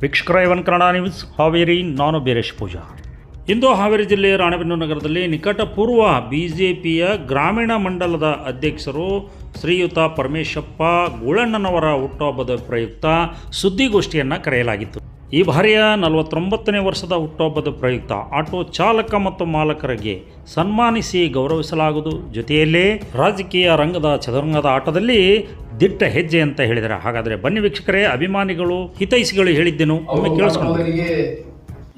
ವೀಕ್ಷಕರ ಇವನ್ ಕನ್ನಡ ನ್ಯೂಸ್, ಹಾವೇರಿ, ನಾನು ಬೀರೇಶ್ ಪೂಜಾ. ಇಂದು ಹಾವೇರಿ ಜಿಲ್ಲೆಯ ರಾಣೆಬೆನ್ನೂರು ನಗರದಲ್ಲಿ ನಿಕಟಪೂರ್ವ ಬಿ ಜೆ ಪಿಯ ಗ್ರಾಮೀಣ ಮಂಡಲದ ಅಧ್ಯಕ್ಷರು ಶ್ರೀಯುತ ಪರಮೇಶಪ್ಪ ಗುಳಣ್ಣನವರ ಹುಟ್ಟುಹಬ್ಬದ ಪ್ರಯುಕ್ತ ಸುದ್ದಿಗೋಷ್ಠಿಯನ್ನು ಕರೆಯಲಾಗಿತ್ತು. ಈ ಬಾರಿಯ ನಲವತ್ತೊಂಬತ್ತನೇ ವರ್ಷದ ಹುಟ್ಟುಹಬ್ಬದ ಪ್ರಯುಕ್ತ ಆಟೋ ಚಾಲಕ ಮತ್ತು ಮಾಲಕರಿಗೆ ಸನ್ಮಾನಿಸಿ ಗೌರವಿಸಲಾಗುವುದು. ಜೊತೆಯಲ್ಲೇ ರಾಜಕೀಯ ರಂಗದ ಚದುರಂಗದ ಆಟದಲ್ಲಿ ದಿಟ್ಟ ಹೆಜ್ಜೆ ಅಂತ ಹೇಳಿದರೆ ಹಾಗಾದರೆ ಬನ್ನಿ ವೀಕ್ಷಕರೇ ಅಭಿಮಾನಿಗಳು ಹಿತೈಷಿಗಳು ಹೇಳಿದ್ದೇನು ಒಮ್ಮೆ ಅವರು ಕೇಳಿಸ್ಕೊಂಡು ಮೊದಲಿಗೆ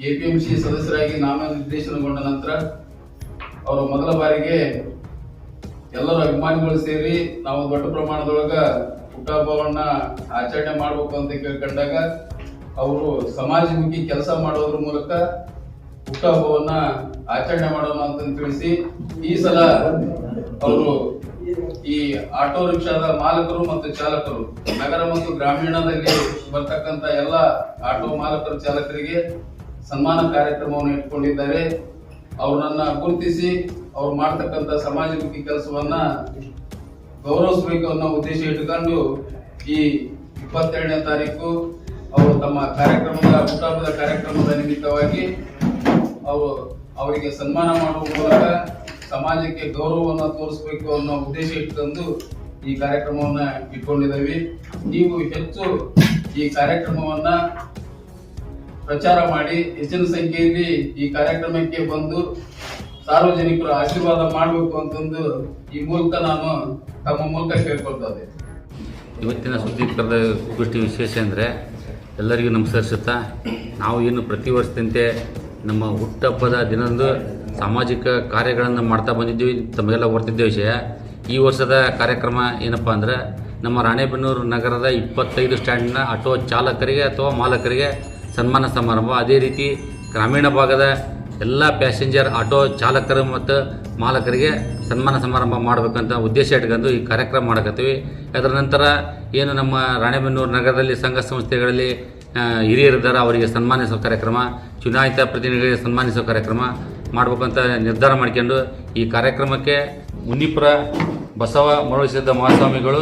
ಎಪಿಎಂಸಿ ಸದಸ್ಯರಾಗಿ ನಾಮನಿರ್ದೇಶನಗೊಂಡ ನಂತರ ಅವರು ಮೊದಲ ಬಾರಿಗೆ ಎಲ್ಲರೂ ಅಭಿಮಾನಿಗಳು ಸೇರಿ ನಾವು ದೊಡ್ಡ ಪ್ರಮಾಣದೊಳಗ ಹುಟ್ಟಹಬ್ಬವನ್ನ ಆಚರಣೆ ಮಾಡಬೇಕು ಅಂತ ಕೇಳ್ಕೊಂಡಾಗ ಅವರು ಸಮಾಜಮುಖಿ ಕೆಲಸ ಮಾಡೋದ್ರ ಮೂಲಕ ಹುಟ್ಟಹಬ್ಬವನ್ನ ಆಚರಣೆ ಮಾಡೋಣ ಅಂತ ತಿಳಿಸಿ, ಈ ಸಲ ಅವರು ಈ ಆಟೋ ರಿಕ್ಷಾದ ಮಾಲಕರು ಮತ್ತು ಚಾಲಕರು, ನಗರ ಮತ್ತು ಗ್ರಾಮೀಣದಲ್ಲಿ ಬರ್ತಕ್ಕಂತ ಎಲ್ಲ ಆಟೋ ಮಾಲಕರು ಚಾಲಕರಿಗೆ ಸನ್ಮಾನ ಕಾರ್ಯಕ್ರಮವನ್ನು ಇಟ್ಕೊಂಡಿದ್ದಾರೆ. ಅವ್ರನ್ನ ಗುರುತಿಸಿ, ಅವ್ರು ಮಾಡ್ತಕ್ಕಂತ ಸಮಾಜಮುಖಿ ಕೆಲಸವನ್ನ ಗೌರವಿಸಬೇಕು ಅನ್ನೋ ಉದ್ದೇಶ ಇಟ್ಕೊಂಡು ಈ ಇಪ್ಪತ್ತೆರಡನೇ ತಾರೀಕು ಅವರು ತಮ್ಮ ಕಾರ್ಯಕ್ರಮದ ಹುಟ್ಟಹಬ್ಬದ ಕಾರ್ಯಕ್ರಮದ ನಿಮಿತ್ತವಾಗಿ ಅವರು ಅವರಿಗೆ ಸನ್ಮಾನ ಮಾಡುವ ಮೂಲಕ ಸಮಾಜಕ್ಕೆ ಗೌರವವನ್ನು ತೋರಿಸಬೇಕು ಅನ್ನೋ ಉದ್ದೇಶ ಇಟ್ಟುಕೊಂಡು ಈ ಕಾರ್ಯಕ್ರಮವನ್ನು ಇಟ್ಕೊಂಡಿದ್ದೀವಿ. ನೀವು ಹೆಚ್ಚು ಈ ಕಾರ್ಯಕ್ರಮವನ್ನು ಪ್ರಚಾರ ಮಾಡಿ ಹೆಚ್ಚಿನ ಸಂಖ್ಯೆಯಲ್ಲಿ ಈ ಕಾರ್ಯಕ್ರಮಕ್ಕೆ ಬಂದು ಸಾರ್ವಜನಿಕರು ಆಶೀರ್ವಾದ ಮಾಡಬೇಕು ಅಂತಂದು ಈ ಮೂಲಕ ನಾನು ತಮ್ಮ ಮೂಲಕ ಕೇಳ್ಕೊಳ್ತಾ ಇದ್ದೇನೆ. ಇವತ್ತಿನ ಸುದ್ದಿ ಗೋಷ್ಠಿ ವಿಶೇಷ ಅಂದರೆ ಎಲ್ಲರಿಗೂ ನಮಸ್ಕರಿಸುತ್ತಾ ನಾವು ಏನು ಪ್ರತಿ ವರ್ಷದಂತೆ ನಮ್ಮ ಹುಟ್ಟಹಬ್ಬದ ದಿನದಂದು ಸಾಮಾಜಿಕ ಕಾರ್ಯಗಳನ್ನು ಮಾಡ್ತಾ ಬಂದಿದ್ದೀವಿ, ತಮಗೆಲ್ಲ ಗೊತ್ತಿದ್ದ ವಿಷಯ. ಈ ವರ್ಷದ ಕಾರ್ಯಕ್ರಮ ಏನಪ್ಪ ಅಂದರೆ, ನಮ್ಮ ರಾಣೆಬೆನ್ನೂರು ನಗರದ ಇಪ್ಪತ್ತೈದು ಸ್ಟ್ಯಾಂಡ್ನ ಆಟೋ ಚಾಲಕರಿಗೆ ಅಥವಾ ಮಾಲಕರಿಗೆ ಸನ್ಮಾನ ಸಮಾರಂಭ. ಅದೇ ರೀತಿ ಗ್ರಾಮೀಣ ಭಾಗದ ಎಲ್ಲ ಪ್ಯಾಸೆಂಜರ್ ಆಟೋ ಚಾಲಕರು ಮತ್ತು ಮಾಲಕರಿಗೆ ಸನ್ಮಾನ ಸಮಾರಂಭ ಮಾಡಬೇಕಂತ ಉದ್ದೇಶ ಇಟ್ಕೊಂಡು ಈ ಕಾರ್ಯಕ್ರಮ ಮಾಡಕತ್ತೀವಿ. ಅದರ ನಂತರ ಏನು ನಮ್ಮ ರಾಣೆಬೆನ್ನೂರು ನಗರದಲ್ಲಿ ಸಂಘ ಸಂಸ್ಥೆಗಳಲ್ಲಿ ಹಿರಿಯರಿದ್ದಾರೆ ಅವರಿಗೆ ಸನ್ಮಾನಿಸೋ ಕಾರ್ಯಕ್ರಮ, ಚುನಾಯಿತ ಪ್ರತಿನಿಧಿಗಳಿಗೆ ಸನ್ಮಾನಿಸೋ ಕಾರ್ಯಕ್ರಮ ಮಾಡ್ಬೇಕಂತ ನಿರ್ಧಾರ ಮಾಡ್ಕೊಂಡು ಈ ಕಾರ್ಯಕ್ರಮಕ್ಕೆ ಮುನಿಪುರ ಬಸವ ಮರುಳಿಸಿದ್ದ ಮಹಾಸ್ವಾಮಿಗಳು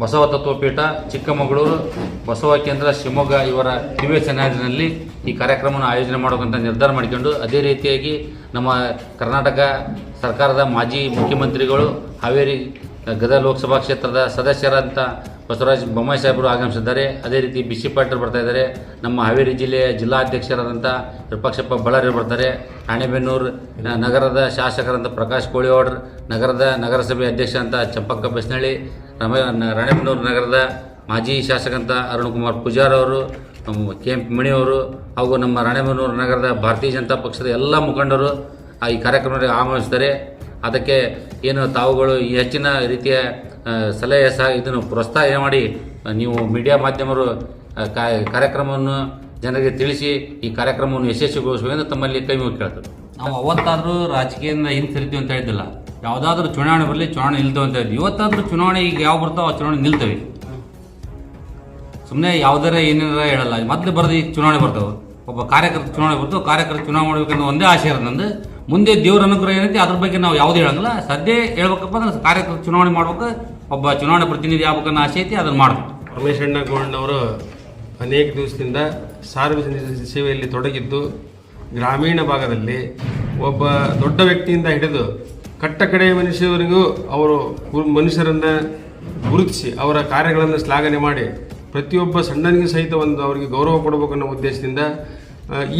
ಬಸವ ತತ್ವಪೀಠ, ಚಿಕ್ಕಮಗಳೂರು, ಬಸವ ಕೇಂದ್ರ, ಶಿವಮೊಗ್ಗ ಇವರ ದಿವ್ಯ ಸನ್ನಿಧಾನದಲ್ಲಿ ಈ ಕಾರ್ಯಕ್ರಮವನ್ನು ಆಯೋಜನೆ ಮಾಡಬೇಕಂತ ನಿರ್ಧಾರ ಮಾಡಿಕೊಂಡು ಅದೇ ರೀತಿಯಾಗಿ ನಮ್ಮ ಕರ್ನಾಟಕ ಸರ್ಕಾರದ ಮಾಜಿ ಮುಖ್ಯಮಂತ್ರಿಗಳು, ಹಾವೇರಿ ಗದಗ ಲೋಕಸಭಾ ಕ್ಷೇತ್ರದ ಸದಸ್ಯರಂತ ಬಸವರಾಜ ಬೊಮ್ಮಾಯಿ ಸಾಹೇಬರು ಆಗಮಿಸಿದ್ದಾರೆ. ಅದೇ ರೀತಿ ಬಿ ಸಿ ಪಾಟೀಲ್ ಬರ್ತಾ ಇದ್ದಾರೆ. ನಮ್ಮ ಹಾವೇರಿ ಜಿಲ್ಲೆಯ ಜಿಲ್ಲಾಧ್ಯಕ್ಷರಾದಂಥ ವಿರೂಪಾಕ್ಷಪ್ಪ ಬಳ್ಳಾರಿ ಬರ್ತಾರೆ. ರಾಣೆಬೆನ್ನೂರು ನಗರದ ಶಾಸಕರಂತ ಪ್ರಕಾಶ್ ಕೋಳಿವಾಡ್ರ್, ನಗರದ ನಗರಸಭೆ ಅಧ್ಯಕ್ಷ ಅಂತ ಚಂಪಕ್ಕ ಬಸ್ನಳ್ಳಿ ರಮ ರಾಣೆಬೆನ್ನೂರು ನಗರದ ಮಾಜಿ ಶಾಸಕಂತ ಅರುಣ್ ಕುಮಾರ್ ಪೂಜಾರ್ ಅವರು, ನಮ್ಮ ಕೆ ಎಂ ಮಣಿಯವರು ಹಾಗೂ ನಮ್ಮ ರಾಣೆಬೆನ್ನೂರು ನಗರದ ಭಾರತೀಯ ಜನತಾ ಪಕ್ಷದ ಎಲ್ಲ ಮುಖಂಡರು ಈ ಕಾರ್ಯಕ್ರಮದಲ್ಲಿ ಆಗಮಿಸ್ತಾರೆ ಅದಕ್ಕೆ ಏನು ತಾವುಗಳು ಈ ಹೆಚ್ಚಿನ ರೀತಿಯ ಸಲಹೆ ಸಹ ಇದನ್ನು ಪ್ರೋತ್ಸಾಹ ಮಾಡಿ, ನೀವು ಮೀಡಿಯಾ ಮಾಧ್ಯಮರು ಕಾರ್ಯಕ್ರಮವನ್ನು ಜನರಿಗೆ ತಿಳಿಸಿ ಈ ಕಾರ್ಯಕ್ರಮವನ್ನು ಯಶಸ್ವಿಗೊಳಿಸಬೇಕೆಂದು ತಮ್ಮಲ್ಲಿ ಕೈ ಮುಗಿ ಕೇಳ್ತದೆ ನಾವು ಅವತ್ತಾದರೂ ರಾಜಕೀಯದಿಂದ ಹಿಂದೆ ಸರಿತೀವಿ ಅಂತ ಹೇಳಿದ್ದಿಲ್ಲ. ಯಾವುದಾದ್ರೂ ಚುನಾವಣೆ ಬರಲಿ, ಚುನಾವಣೆ ನಿಲ್ತವೆ ಅಂತ ಹೇಳಿ ಇವತ್ತಾದ್ರೂ ಚುನಾವಣೆ ಈಗ ಯಾವ ಬರ್ತಾವ ಆ ಚುನಾವಣೆ ನಿಲ್ತವೆ. ಸುಮ್ಮನೆ ಯಾವ್ದಾರ ಏನಾರ ಹೇಳಲ್ಲ. ಮೊದಲು ಬರ್ದಿ ಈಗ ಚುನಾವಣೆ ಬರ್ತಾವೆ. ಒಬ್ಬ ಕಾರ್ಯಕರ್ತ ಚುನಾವಣೆ ಬರ್ತಾವೆ ಕಾರ್ಯಕರ್ತ ಚುನಾವಣೆ ಮಾಡ್ಬೇಕನ್ನೋ ಒಂದೇ ಆಶೆ ಇರೋದು ನಂದು. ಮುಂದೆ ದೇವ್ರ ಅನುಗ್ರಹ ಏನೈತಿ, ಅದ್ರ ಬಗ್ಗೆ ನಾವು ಯಾವುದೇ ಹೇಳಂಗಿಲ್ಲ. ಸದ್ಯ ಹೇಳ್ಬೇಕಪ್ಪ ಅಂದ್ರೆ ಕಾರ್ಯಕರ್ತ ಚುನಾವಣೆ ಮಾಡ್ಬೇಕು, ಒಬ್ಬ ಚುನಾವಣೆ ಪ್ರತಿನಿಧಿ ಆಗ್ಬೇಕನ್ನೋ ಆಸೆ ಐತಿ, ಅದನ್ನ ಮಾಡ್ಬೇಕು. ರಮೇಶಣ್ಣ ಗೌಡನವರು ಅನೇಕ ದಿವಸದಿಂದ ಸಾರ್ವಜನಿಕ ಸೇವೆಯಲ್ಲಿ ತೊಡಗಿದ್ದು, ಗ್ರಾಮೀಣ ಭಾಗದಲ್ಲಿ ಒಬ್ಬ ದೊಡ್ಡ ವ್ಯಕ್ತಿಯಿಂದ ಹಿಡಿದು ಕಟ್ಟ ಕಡೆಯ ಮನುಷ್ಯವರಿಗೂ ಅವರು ಮನುಷ್ಯರನ್ನ ಗುರುತಿಸಿ ಅವರ ಕಾರ್ಯಗಳನ್ನು ಶ್ಲಾಘನೆ ಮಾಡಿ ಪ್ರತಿಯೊಬ್ಬ ಸಣ್ಣನಿಗೂ ಸಹಿತ ಒಂದು ಅವರಿಗೆ ಗೌರವ ಕೊಡಬೇಕು ಅನ್ನೋ ಉದ್ದೇಶದಿಂದ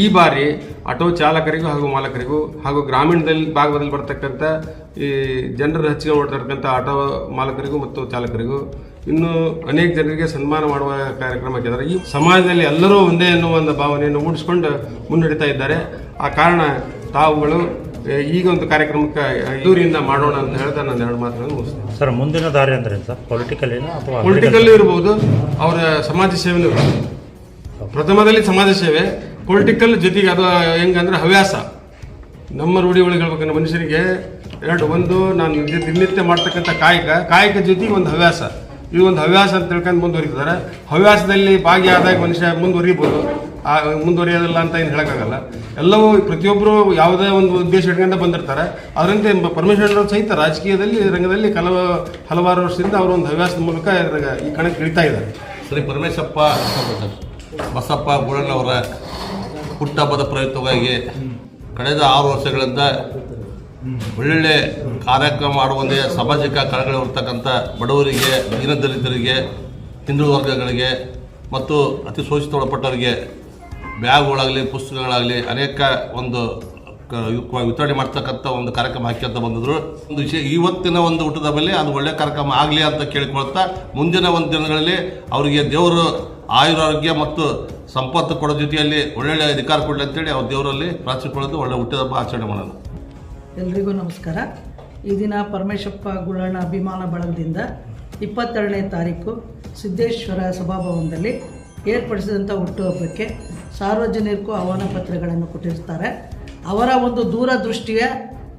ಈ ಬಾರಿ ಆಟೋ ಚಾಲಕರಿಗೂ ಹಾಗೂ ಮಾಲಕರಿಗೂ ಹಾಗೂ ಗ್ರಾಮೀಣದಲ್ಲಿ ಭಾಗದಲ್ಲಿ ಬರ್ತಕ್ಕಂಥ ಈ ಜನರ ಹಚ್ಚಿಗೆ ಮಾಡ್ತಕ್ಕಂಥ ಆಟೋ ಮಾಲಕರಿಗೂ ಮತ್ತು ಚಾಲಕರಿಗೂ ಇನ್ನೂ ಅನೇಕ ಜನರಿಗೆ ಸನ್ಮಾನ ಮಾಡುವ ಕಾರ್ಯಕ್ರಮ ಹಾಕಿದ್ದಾರೆ. ಈ ಸಮಾಜದಲ್ಲಿ ಎಲ್ಲರೂ ಒಂದೇ ಅನ್ನುವ ಒಂದು ಭಾವನೆಯನ್ನು ಮೂಡಿಸ್ಕೊಂಡು ಮುನ್ನಡೀತಾ ಇದ್ದಾರೆ. ಆ ಕಾರಣ ತಾವುಗಳು ಈಗ ಒಂದು ಕಾರ್ಯಕ್ರಮಕ್ಕೆ ಇದೂರಿಂದ ಮಾಡೋಣ ಅಂತ ಹೇಳ್ತಾ ನಾನು ಎರಡು ಮಾತುಗಳನ್ನು ಮುಗಿಸ್ತೇನೆ. ಸರ್ ಮುಂದಿನ ದಾರಿ ಅಂದ್ರೆ ಸರ್? ಪೊಲಿಟಿಕಲ್ ಅಥವಾ ಪೊಲಿಟಿಕಲ್ ಇರ್ಬೋದು ಅವರ ಸಮಾಜ ಸೇವೆನೂ ಇರ್ಬೋದು. ಪ್ರಥಮದಲ್ಲಿ ಸಮಾಜ ಸೇವೆ ಪೊಲಿಟಿಕಲ್ ಜೊತೆಗೆ ಅದು ಹೆಂಗಂದ್ರೆ ಹವ್ಯಾಸ. ನಮ್ಮ ರೂಢಿ ಒಳಗೆ ಹೇಳ್ಬೇಕಂದ್ರೆ ಮನುಷ್ಯರಿಗೆ ಎರಡು ಒಂದು ನಾನು ನಿತ್ಯ- ದಿನನಿತ್ಯ ಮಾಡ್ತಕ್ಕಂಥ ಕಾಯಕ ಕಾಯಕ ಜೊತೆಗೆ ಒಂದು ಹವ್ಯಾಸ. ಇದು ಒಂದು ಹವ್ಯಾಸ ಅಂತ ತಿಳ್ಕೊಂಡು ಮುಂದುವರಿತಾರೆ ಹವ್ಯಾಸದಲ್ಲಿ ಭಾಗಿಯಾದಾಗ ಮನುಷ್ಯ ಮುಂದುವರಿಬೋದು. ಮುಂದುವರಿಯೋದಿಲ್ಲ ಅಂತ ಏನು ಹೇಳೋಕ್ಕಾಗಲ್ಲ. ಎಲ್ಲವೂ ಪ್ರತಿಯೊಬ್ಬರು ಯಾವುದೇ ಒಂದು ಉದ್ದೇಶ ಇಟ್ಕೊಂಡು ಬಂದಿರ್ತಾರೆ. ಅದರಂತೆ ಪರಮೇಶ್ವರ ಸಹಿತ ರಾಜಕೀಯದಲ್ಲಿ, ರಂಗದಲ್ಲಿ ಕೆಲವು, ಹಲವಾರು ವರ್ಷದಿಂದ ಅವರು ಒಂದು ಹವ್ಯಾಸದ ಮೂಲಕ ಈ ಕಣಕ್ಕೆ ಇಳಿತಾ ಇದ್ದಾರೆ. ಶ್ರೀ ಪರಮೇಶಪ್ಪ, ಬಸಪ್ಪ ಗುಳಣ್ಣವರ ಹುಟ್ಟಹಬ್ಬದ ಪ್ರಯುಕ್ತವಾಗಿ ಕಳೆದ ಆರು ವರ್ಷಗಳಿಂದ ಒಳ್ಳೊಳ್ಳೆ ಕಾರ್ಯಕ್ರಮ ಮಾಡುವಂತೆ ಸಾಮಾಜಿಕ ಕಾರ್ಯಗಳಿರ್ತಕ್ಕಂಥ ಬಡವರಿಗೆ ದೀನದಲಿತರಿಗೆ ಹಿಂದುಳಿದ ವರ್ಗಗಳಿಗೆ ಮತ್ತು ಅತಿ ಶೋಷಿತ ಒಳಪಟ್ಟವರಿಗೆ ಬ್ಯಾಗ್ಗಳಾಗಲಿ, ಪುಸ್ತಕಗಳಾಗಲಿ ಅನೇಕ ಒಂದು ವಿತರಣೆ ಮಾಡ್ತಕ್ಕಂಥ ಒಂದು ಕಾರ್ಯಕ್ರಮ ಹಾಕ್ಯಂತ ಬಂದಿದ್ರು. ಒಂದು ವಿಷಯ, ಇವತ್ತಿನ ಒಂದು ಊಟದ ಮೇಲೆ ಅದು ಒಳ್ಳೆ ಕಾರ್ಯಕ್ರಮ ಆಗಲಿ ಅಂತ ಕೇಳಿಕೊಳ್ತಾ, ಮುಂದಿನ ಒಂದು ದಿನಗಳಲ್ಲಿ ಅವರಿಗೆ ದೇವರು ಆಯುರಾರೋಗ್ಯ ಮತ್ತು ಸಂಪತ್ತು ಕೊಡೋ ಜೊತೆಯಲ್ಲಿ ಒಳ್ಳೊಳ್ಳೆ ಅಧಿಕಾರ ಕೊಡಲಿ ಅಂತೇಳಿ ಅವ್ರ ದೇವರಲ್ಲಿ ಪ್ರಾರ್ಥಿಸಿಕೊಳ್ಳೋದು ಒಳ್ಳೆ ಹುಟ್ಟಿದ ಹಬ್ಬ ಆಚರಣೆ ಮಾಡೋಣ ಎಲ್ರಿಗೂ ನಮಸ್ಕಾರ. ಈ ದಿನ ಪರಮೇಶಪ್ಪ ಗುಳ್ಳಣ್ಣ ಅಭಿಮಾನ ಬಳಗದಿಂದ ಇಪ್ಪತ್ತೆರಡನೇ ತಾರೀಕು ಸಿದ್ದೇಶ್ವರ ಸಭಾಭವನದಲ್ಲಿ ಏರ್ಪಡಿಸಿದಂಥ ಹುಟ್ಟುಹಬ್ಬಕ್ಕೆ ಸಾರ್ವಜನಿಕರು ಆಹ್ವಾನ ಪತ್ರಗಳನ್ನು ಕೊಟ್ಟಿರ್ತಾರೆ. ಅವರ ಒಂದು ದೂರದೃಷ್ಟಿಯ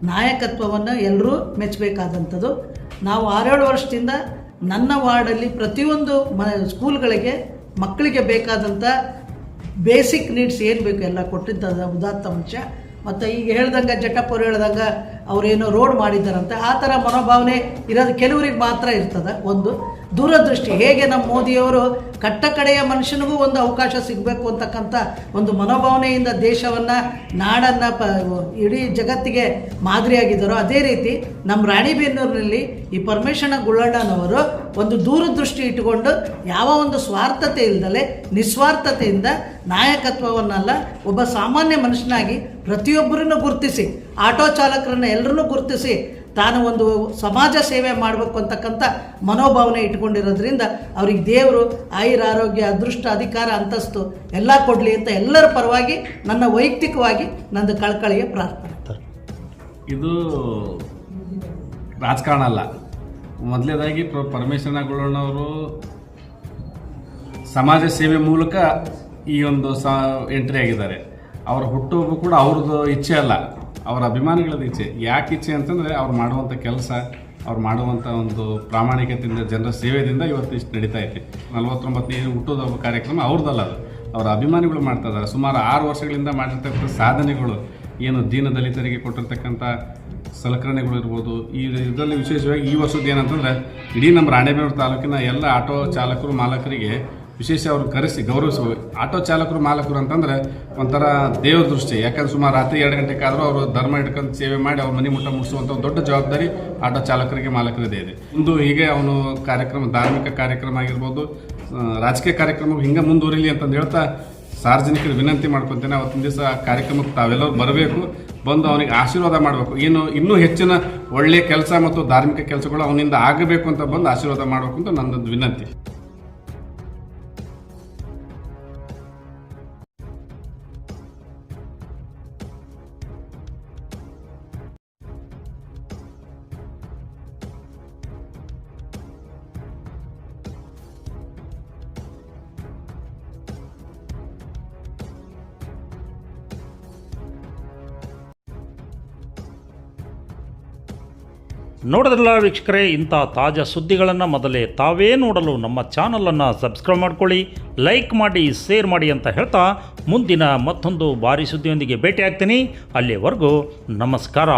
ನಾಯಕತ್ವವನ್ನು ಎಲ್ಲರೂ ಮೆಚ್ಚಬೇಕಾದಂಥದ್ದು. ನಾವು ಆರೇಳು ವರ್ಷದಿಂದ ನನ್ನ ವಾರ್ಡಲ್ಲಿ ಪ್ರತಿಯೊಂದು ಮ, ಸ್ಕೂಲ್ಗಳಿಗೆ ಮಕ್ಕಳಿಗೆ ಬೇಕಾದಂಥ ಬೇಸಿಕ್ ನೀಡ್ಸ್ ಏನು ಬೇಕು ಎಲ್ಲ ಕೊಟ್ಟಿದ್ದ, ಉದಾತ್ತ ಅಂಶ. ಮತ್ತು ಈಗ ಹೇಳ್ದಂಗೆ ಜಟಪುರ ಹೇಳ್ದಂಗೆ ಅವರೇನೋ ರೋಡ್ ಮಾಡಿದ್ದಾರಂತೆ, ಆ ಥರ ಮನೋಭಾವನೆ ಇರೋದು ಕೆಲವರಿಗೆ ಮಾತ್ರ ಇರ್ತದೆ. ಒಂದು, ದೂರದೃಷ್ಟಿ, ಹೇಗೆ ನಮ್ಮ ಮೋದಿಯವರು ಕಟ್ಟ ಕಡೆಯ ಮನುಷ್ಯನಿಗೂ ಒಂದು ಅವಕಾಶ ಸಿಗಬೇಕು ಅಂತಕ್ಕಂಥ ಒಂದು ಮನೋಭಾವನೆಯಿಂದ ದೇಶವನ್ನು, ನಾಡನ್ನು ಪ, ಇಡೀ ಜಗತ್ತಿಗೆ ಮಾದರಿಯಾಗಿದ್ದಾರೋ, ಅದೇ ರೀತಿ ನಮ್ಮ ರಾಣಿಬೆನ್ನೂರಿನಲ್ಲಿ ಈ ಪರಮೇಶ್ವರ ಗುಳ್ಳಣ್ಣನವರು ಒಂದು ದೂರದೃಷ್ಟಿ ಇಟ್ಟುಕೊಂಡು ಯಾವ ಒಂದು ಸ್ವಾರ್ಥತೆ ಇಲ್ಲದಲೆ ನಿಸ್ವಾರ್ಥತೆಯಿಂದ ನಾಯಕತ್ವವನ್ನಲ್ಲ, ಒಬ್ಬ ಸಾಮಾನ್ಯ ಮನುಷ್ಯನಾಗಿ ಪ್ರತಿಯೊಬ್ಬರನ್ನು ಗುರುತಿಸಿ ಆಟೋ ಚಾಲಕರನ್ನ ಎಲ್ಲರನ್ನೂ ಗುರುತಿಸಿ ತಾನು ಒಂದು ಸಮಾಜ ಸೇವೆ ಮಾಡಬೇಕು ಅಂತಕ್ಕಂಥ ಮನೋಭಾವನೆ ಇಟ್ಕೊಂಡಿರೋದ್ರಿಂದ ಅವ್ರಿಗೆ ದೇವರು, ಆಯುರ ಆರೋಗ್ಯ, ಅದೃಷ್ಟ, ಅಧಿಕಾರ, ಅಂತಸ್ತು ಎಲ್ಲ ಕೊಡಲಿ ಅಂತ ಎಲ್ಲರ ಪರವಾಗಿ ನನ್ನ ವೈಯಕ್ತಿಕವಾಗಿ ನಂದು ಕಳ್ಕಳಿಗೆ ಪ್ರಾರ್ಥನೆ. ಇದು ರಾಜಕಾರಣ ಅಲ್ಲ. ಮೊದಲೇದಾಗಿ ಪ್ರ ಪರಮೇಶ್ವರನಗೊಳ್ಳಣ್ಣವರು ಸಮಾಜ ಸೇವೆ ಮೂಲಕ ಈ ಒಂದು ಸ ಎಂಟ್ರಿ ಆಗಿದ್ದಾರೆ. ಅವರ ಹುಟ್ಟುಹಬ್ಬ ಕೂಡ ಅವ್ರದ್ದು ಇಚ್ಛೆ ಅಲ್ಲ. ಅವರ ಅಭಿಮಾನಿಗಳದ್ದು ಇಚ್ಛೆ. ಯಾಕೆ ಇಚ್ಛೆ ಅಂತಂದರೆ ಅವ್ರು ಮಾಡುವಂಥ ಕೆಲಸ, ಅವ್ರು ಮಾಡುವಂಥ ಒಂದು ಪ್ರಾಮಾಣಿಕತೆಯಿಂದ, ಜನರ ಸೇವೆಯಿಂದ ಇವತ್ತು ಇಷ್ಟು ನಡೀತಾ ಐತೆ. ನಲವತ್ತೊಂಬತ್ತನೇ ಹುಟ್ಟುಹಬ್ಬ ಕಾರ್ಯಕ್ರಮ ಅವ್ರದ್ದಲ್ಲ ಅದು. ಅವರ ಅಭಿಮಾನಿಗಳು ಮಾಡ್ತಾ ಇದ್ದಾರೆ. ಸುಮಾರು ಆರು ವರ್ಷಗಳಿಂದ ಮಾಡಿರ್ತಕ್ಕಂಥ ಸಾಧನೆಗಳು, ಏನು ದೀನ ದಲಿತರಿಗೆ ಕೊಟ್ಟಿರ್ತಕ್ಕಂಥ ಸಲಕರಣೆಗಳು ಇರ್ಬೋದು. ಈ ಇದರಲ್ಲಿ ವಿಶೇಷವಾಗಿ ಈ ವರ್ಷದ ಏನಂತಂದ್ರೆ, ಇಡೀ ನಮ್ಮ ರಾಣೆಬೆನ್ನೂರು ತಾಲೂಕಿನ ಎಲ್ಲ ಆಟೋ ಚಾಲಕರು, ಮಾಲಕರಿಗೆ ವಿಶೇಷ ಅವ್ರು ಕರೆಸಿ ಗೌರವಿಸಬೇಕು ಆಟೋ ಚಾಲಕರು, ಮಾಲಕರು ಅಂತಂದ್ರೆ ಒಂಥರ ದೇವ್ರ ದೃಷ್ಟಿ. ಯಾಕಂದ್ರೆ ಸುಮಾರು ರಾತ್ರಿ ಎರಡು ಗಂಟೆಗಾದರೂ ಅವರು ಧರ್ಮ ಹಿಡ್ಕೊಂಡು ಸೇವೆ ಮಾಡಿ ಅವ್ರ ಮನೆ ಮುಟ್ಟ ಮುಟ್ಟಿಸುವಂಥ ಒಂದು ದೊಡ್ಡ ಜವಾಬ್ದಾರಿ ಆಟೋ ಚಾಲಕರಿಗೆ ಮಾಲಕರದೇ ಇದೆ. ಒಂದು ಹೀಗೆ ಅವನು ಕಾರ್ಯಕ್ರಮ, ಧಾರ್ಮಿಕ ಕಾರ್ಯಕ್ರಮ ಆಗಿರ್ಬೋದು ರಾಜಕೀಯ ಕಾರ್ಯಕ್ರಮ ಹಿಂಗೆ ಮುಂದುವರಿಲಿ ಅಂತಂದು ಹೇಳ್ತಾ ಸಾರ್ವಜನಿಕರು ವಿನಂತಿ ಮಾಡ್ಕೊತೇನೆ ಅವತ್ತಿನ ದಿವಸ ಕಾರ್ಯಕ್ರಮಕ್ಕೆ ತಾವೆಲ್ಲರೂ ಬರಬೇಕು. ಬಂದು ಅವನಿಗೆ ಆಶೀರ್ವಾದ ಮಾಡಬೇಕು. ಏನು ಇನ್ನೂ ಹೆಚ್ಚಿನ ಒಳ್ಳೆಯ ಕೆಲಸ ಮತ್ತು ಧಾರ್ಮಿಕ ಕೆಲಸಗಳು ಅವನಿಂದ ಆಗಬೇಕು ಅಂತ ಬಂದು ಆಶೀರ್ವಾದ ಮಾಡಬೇಕು ಅಂತ ನನ್ನದು ವಿನಂತಿ. ನೋಡಿದ್ರಲ್ಲ ವೀಕ್ಷಕರೇ, ಇಂಥ ತಾಜಾ ಸುದ್ದಿಗಳನ್ನು ಮೊದಲೇ ತಾವೇ ನೋಡಲು ನಮ್ಮ ಚಾನಲನ್ನು ಸಬ್ಸ್ಕ್ರೈಬ್ ಮಾಡ್ಕೊಳ್ಳಿ ಲೈಕ್ ಮಾಡಿ ಶೇರ್ ಮಾಡಿ ಅಂತ ಹೇಳ್ತಾ ಮುಂದಿನ ಮತ್ತೊಂದು ಭಾರಿ ಸುದ್ದಿಯೊಂದಿಗೆ ಭೇಟಿ ಆಗ್ತೀನಿ ಅಲ್ಲಿವರೆಗೂ ನಮಸ್ಕಾರ.